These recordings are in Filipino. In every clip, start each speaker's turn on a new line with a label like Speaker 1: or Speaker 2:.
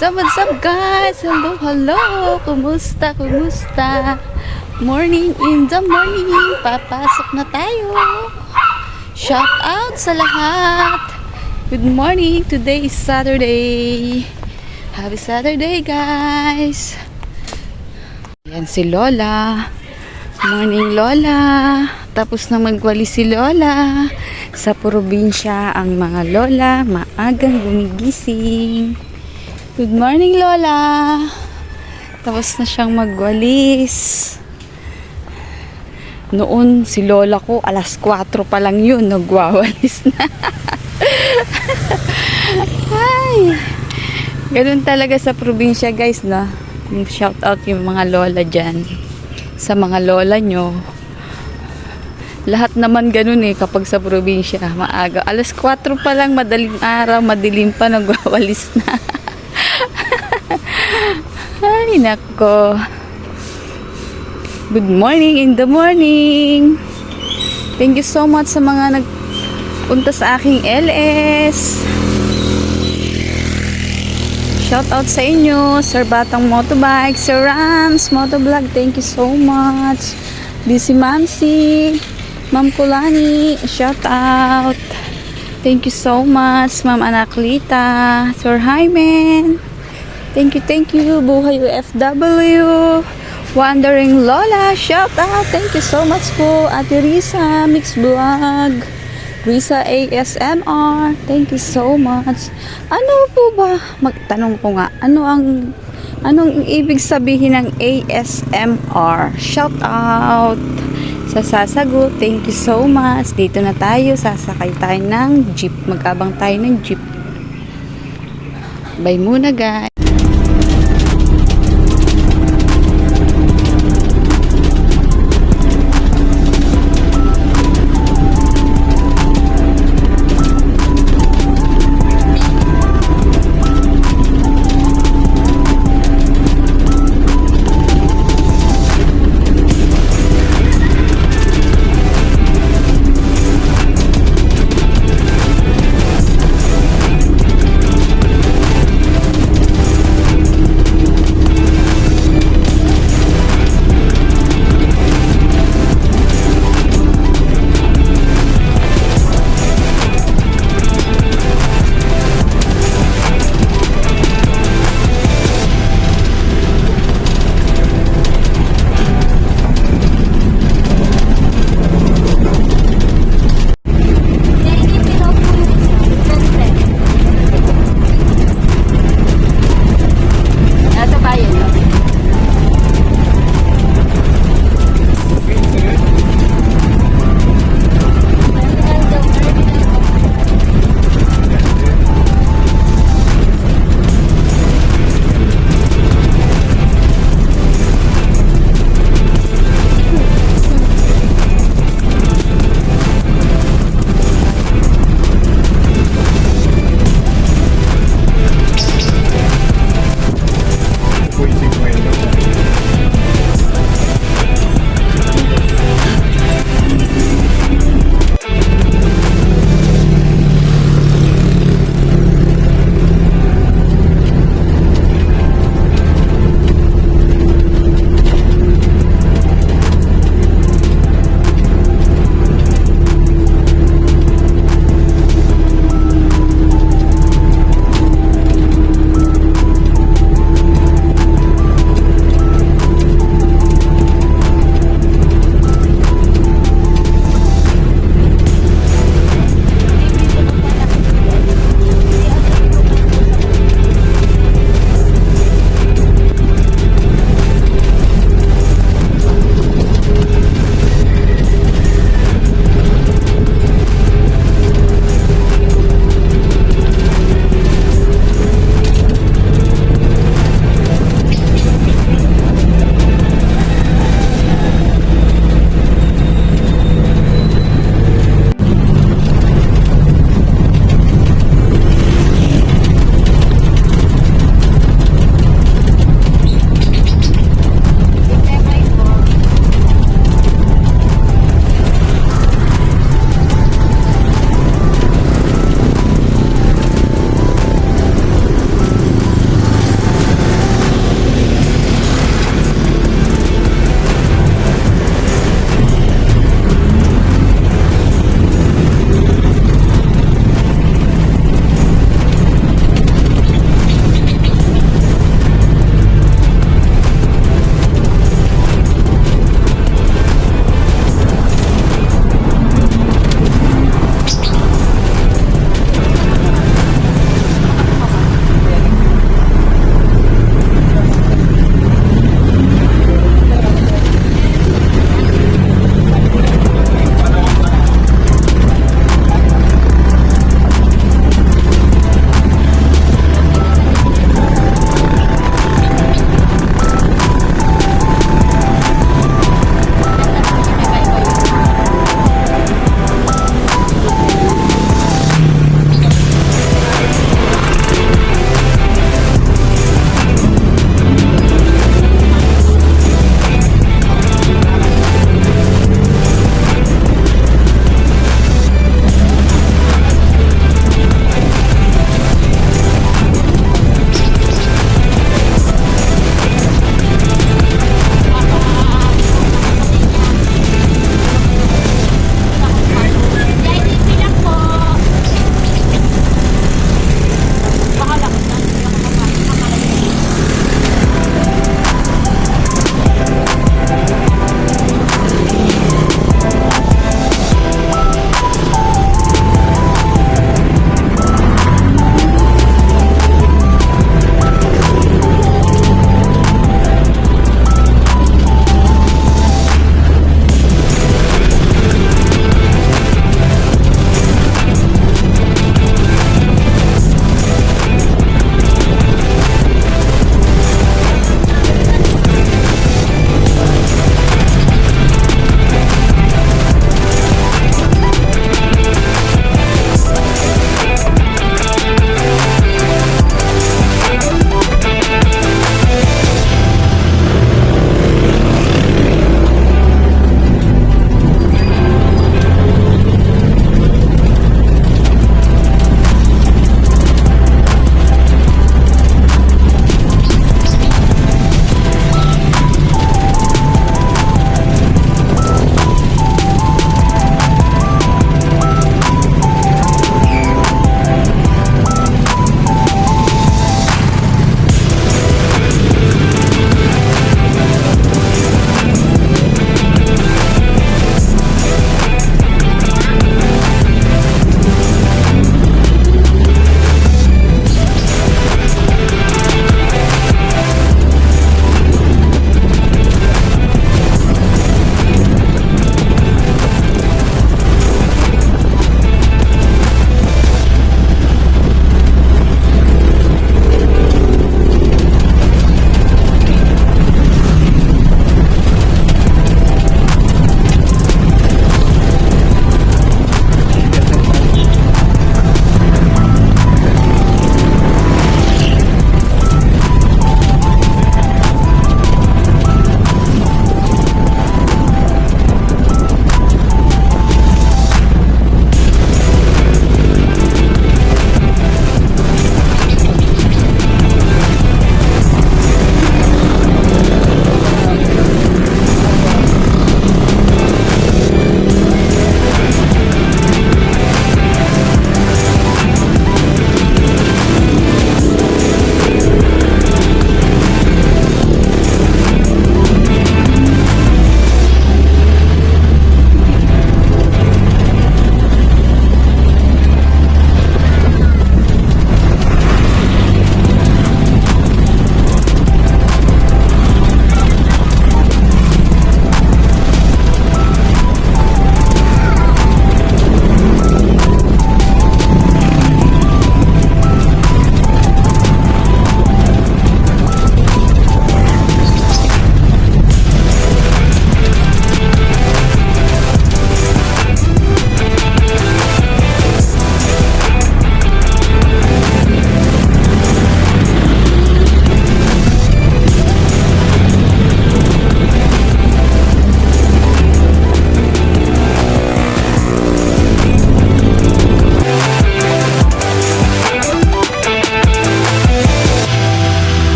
Speaker 1: What's up, what's up guys? Hello, hello! Kumusta, kumusta? Morning in the morning! Papasok na tayo! Shout out sa lahat! Good morning! Today is Saturday! Happy Saturday guys! Yan si Lola. Morning Lola. Tapos na magwali si Lola. Sa probinsya ang mga Lola maagang gumigising. Good morning Lola. Tapos na siyang magwalis. Noon si Lola ko alas 4 pa lang yun nagwawalis na. Ay. Ganun talaga sa probinsya guys na. Shout out yung mga lola dyan. Sa mga lola nyo. Lahat naman ganun eh kapag sa probinsya. Maaga. Alas 4 pa lang madaling araw. Madilim pa nagwawalis na. Ay nako. Good morning in the morning. Thank you so much sa mga nagpunta sa aking LS. Shout out sa inyo, Sir Batang Motobike, Sir Rams Motovlog, thank you so much. Busy Mamsi, Ma'am Kulani, shout out. Thank you so much, Ma'am Anaklita, Sir Hyman. Thank you, thank you, Buhay UFW. Wandering Lola, shout out. Thank you so much po, Ate Risa, Mix Vlog. Risa ASMR. Thank you so much. Ano po ba? Magtanong ko nga. Ano ang anong ibig sabihin ng ASMR? Shout out sa sasagot. Thank you so much. Dito na tayo. Sasakay tayo ng jeep. Magkabang tayo ng jeep. Bye muna guys.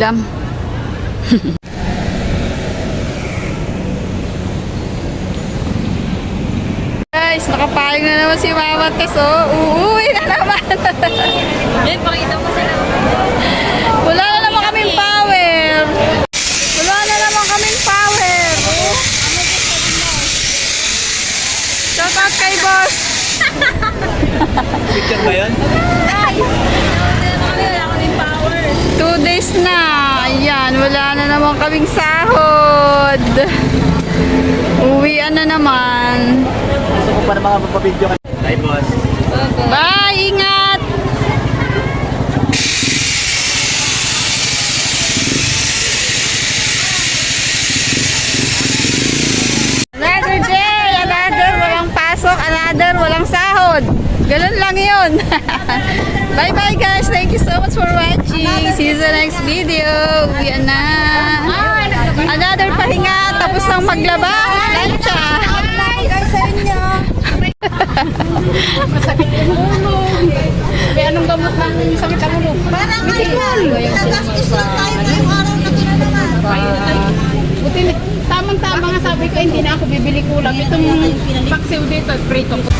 Speaker 1: Ulam. Guys, nakapayag na naman si Mama Kaso. Uuwi na naman.
Speaker 2: Yan, pakita mo sila.
Speaker 1: Wala na naman kaming power. Wala na naman kaming power. Shout out kay boss.
Speaker 3: Picture ba yun?
Speaker 2: Wala ko din power.
Speaker 1: Two days na. Ayan, wala na naman kaming Uwian na naman.
Speaker 3: Gusto ko pa na mga magpa-video ka. Hi, boss.
Speaker 1: Bye! Ingat! Another day! Another walang pasok! Another walang sahod! Ganun lang yun! Bye-bye guys! Thank you so much for watching! See you sa next video! Uwian na! Another pahinga! Tapos nang maglaba! Lancha!
Speaker 2: May anong gamot ng sakit ang ulo?
Speaker 4: Parang ano, nagastos lang tayo ngayong araw na kinalaman.
Speaker 2: Buti, tamang-tama nga sabi ko, hindi na ako bibili kulang. Itong paksiw dito, prito ko.